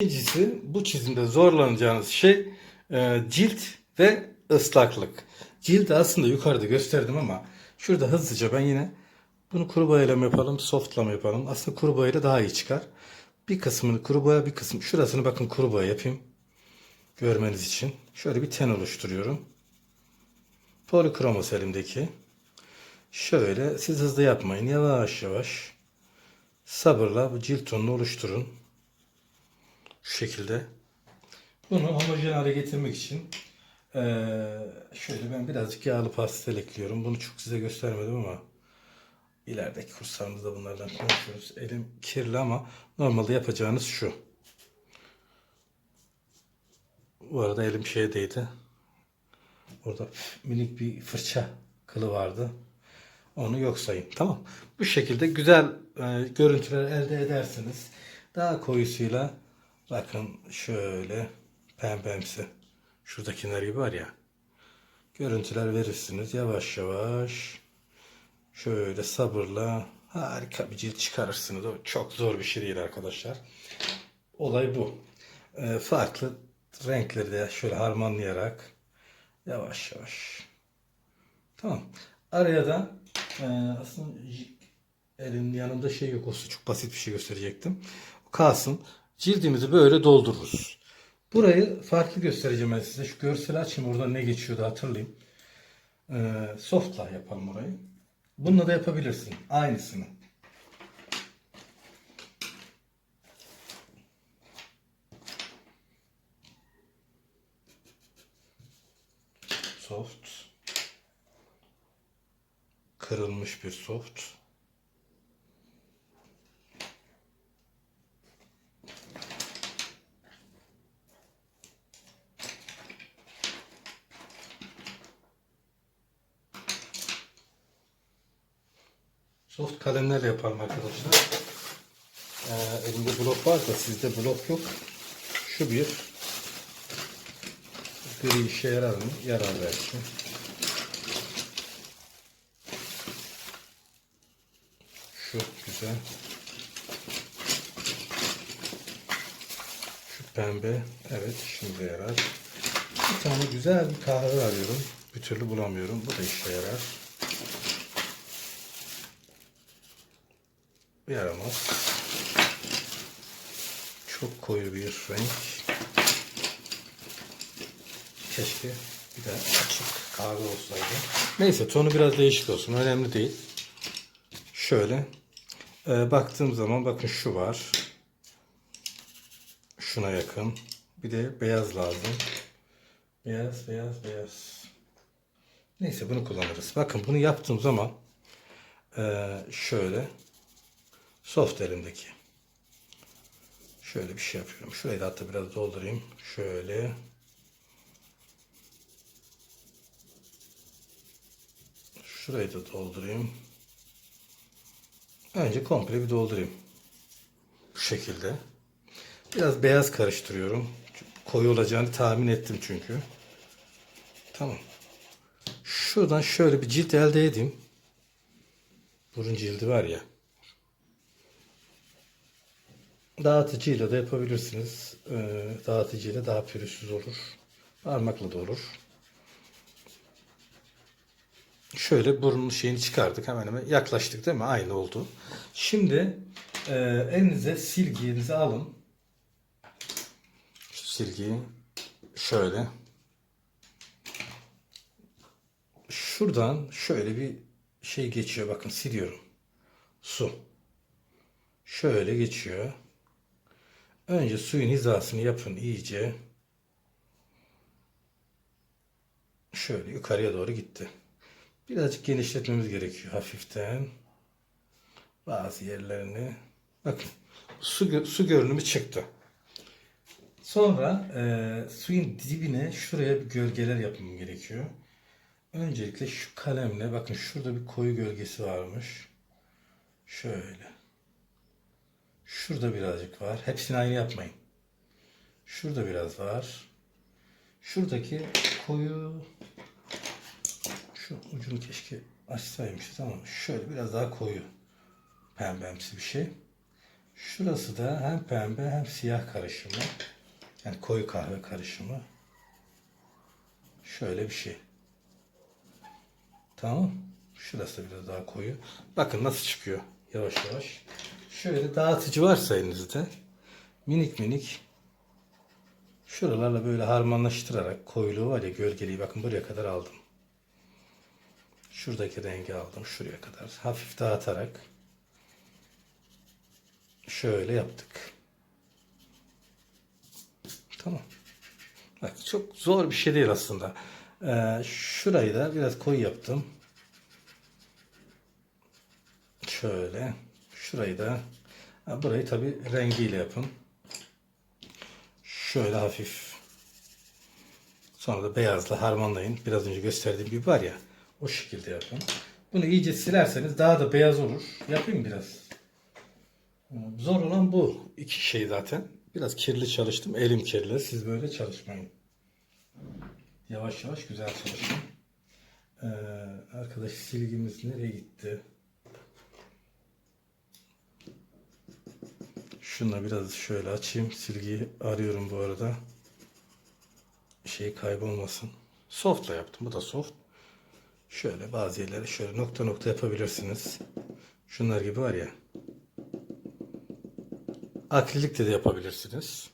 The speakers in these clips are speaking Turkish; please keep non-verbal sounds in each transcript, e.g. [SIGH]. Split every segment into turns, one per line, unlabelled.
İkincisi bu çizimde zorlanacağınız şey e, cilt ve ıslaklık. Cildi aslında yukarıda gösterdim ama şurada hızlıca ben yine bunu kuru boyayla mı yapalım, softlama yapalım. Aslında kuru boyayla daha iyi çıkar. Bir kısmını kuru boya, bir kısmı şurasını bakın kuru boya yapayım. Görmeniz için. Şöyle bir ten oluşturuyorum. Polikromos elimdeki. Şöyle siz hızlı yapmayın. Yavaş yavaş sabırla bu cilt tonunu oluşturun. Şu şekilde. Bunu homojen hale getirmek için şöyle ben birazcık yağlı pastel ekliyorum. Bunu çok size göstermedim ama ilerideki kurslarımızda bunlardan konuşuruz. Elim kirli ama normalde yapacağınız şu. Bu arada elim şeye değdi. Orada minik bir fırça kılı vardı. Onu yok sayın. Tamam. Bu şekilde güzel e, görüntüler elde edersiniz. Daha koyusuyla bakın şöyle pembemsi şuradakiler gibi var ya görüntüler verirsiniz yavaş yavaş şöyle sabırla harika bir cilt çıkarırsınız. O çok zor bir şey değil arkadaşlar. Olay bu. E, farklı renkleri de şöyle harmanlayarak yavaş yavaş Tamam. Araya da e, aslında elin yanında şey yok olsa çok basit bir şey gösterecektim. O kalsın. Cildimizi böyle doldururuz. Burayı farklı göstereceğim ben size. Şu görseli açayım orada ne geçiyordu hatırlayayım. E, softla yapalım orayı. Bununla da yapabilirsin. Aynısını. Soft kırılmış bir soft. Soft kalemler yapalım arkadaşlar. Ee, elimde blok var da sizde blok yok. Şu bir gri işe yarar mı? Yarar belki. Şu güzel. Şu pembe. Evet şimdi yarar. Bir tane güzel bir kahve arıyorum. Bir türlü bulamıyorum. Bu da işe yarar. Yaramaz. Çok koyu bir renk. Keşke bir de açık kahve olsaydı. Neyse tonu biraz değişik olsun. Önemli değil. Şöyle e, baktığım zaman bakın şu var. Şuna yakın. Bir de beyaz lazım. Beyaz, beyaz, beyaz. Neyse bunu kullanırız. Bakın bunu yaptığım zaman e, şöyle soft. Şöyle bir şey yapıyorum. Şurayı da hatta biraz doldurayım. Şöyle. Şurayı da doldurayım. Önce komple bir doldurayım. Bu şekilde. Biraz beyaz karıştırıyorum. Koyu olacağını tahmin ettim çünkü. Tamam. Şuradan şöyle bir cilt elde edeyim. Burun cildi var ya. Dağıtıcıyla da yapabilirsiniz. Ee, dağıtıcıyla daha pürüzsüz olur. Parmakla da olur. Şöyle burnun şeyini çıkardık. Hemen hemen yaklaştık değil mi? Aynı oldu. Şimdi e, elinize silginizi alın. Şu silgiyi şöyle. Şuradan şöyle bir şey geçiyor. Bakın siliyorum. Su. Şöyle geçiyor. Önce suyun hizasını yapın iyice. Şöyle yukarıya doğru gitti. Birazcık genişletmemiz gerekiyor hafiften. Bazı yerlerini. Bakın su, su görünümü çıktı. Sonra e, suyun dibine şuraya bir gölgeler yapmam gerekiyor. Öncelikle şu kalemle bakın şurada bir koyu gölgesi varmış. Şöyle. Şurada birazcık var. Hepsini aynı yapmayın. Şurada biraz var. Şuradaki koyu şu ucunu keşke açsaymışız ama şöyle biraz daha koyu pembemsi bir şey. Şurası da hem pembe hem siyah karışımı. Yani koyu kahve karışımı. Şöyle bir şey. Tamam. Şurası biraz daha koyu. Bakın nasıl çıkıyor yavaş yavaş. Şöyle dağıtıcı varsa elinizde minik minik şuralarla böyle harmanlaştırarak koyuluğu var ya gölgeliği bakın buraya kadar aldım. Şuradaki rengi aldım şuraya kadar. Hafif dağıtarak şöyle yaptık. Tamam. Bak çok zor bir şey değil aslında. Ee, şurayı da biraz koyu yaptım. Şöyle. Şurayı da burayı tabi rengiyle yapın. Şöyle hafif. Sonra da beyazla harmanlayın. Biraz önce gösterdiğim gibi var ya. O şekilde yapın. Bunu iyice silerseniz daha da beyaz olur. Yapayım biraz. Zor olan bu. iki şey zaten. Biraz kirli çalıştım. Elim kirli. Siz böyle çalışmayın. Yavaş yavaş güzel çalışın. Ee, arkadaş silgimiz nereye gitti? Şunla biraz şöyle açayım. Silgiyi arıyorum bu arada. Şey kaybolmasın. Soft'la yaptım. Bu da soft. Şöyle bazı yerleri şöyle nokta nokta yapabilirsiniz. Şunlar gibi var ya. Akrilikle de yapabilirsiniz.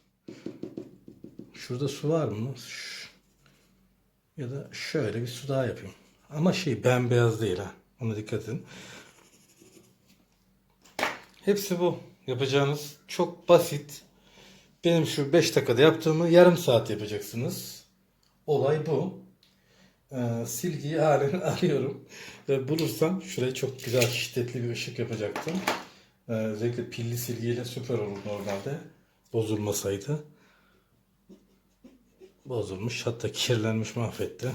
Şurada su var mı? Ya da şöyle bir su daha yapayım. Ama şey bembeyaz değil ha. Ona dikkat edin. Hepsi bu. Yapacağınız çok basit. Benim şu 5 dakikada yaptığımı yarım saat yapacaksınız. Olay bu. Ee, silgiyi halen [LAUGHS] arıyorum. Ve bulursam şuraya çok güzel şiddetli bir ışık yapacaktım. Ee, özellikle pilli silgiyle süper olur normalde. Bozulmasaydı. Bozulmuş hatta kirlenmiş mahvetti.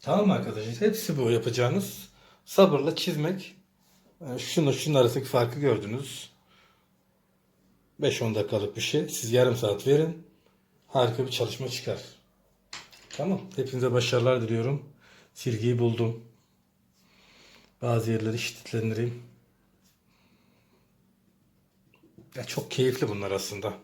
Tamam arkadaşlar? Hepsi bu yapacağınız. Sabırla çizmek. Ee, Şunu şunun arasındaki farkı gördünüz. 5-10 dakikalık bir şey. Siz yarım saat verin. Harika bir çalışma çıkar. Tamam. Hepinize başarılar diliyorum. Silgiyi buldum. Bazı yerleri şiddetlendireyim. Ya çok keyifli bunlar aslında.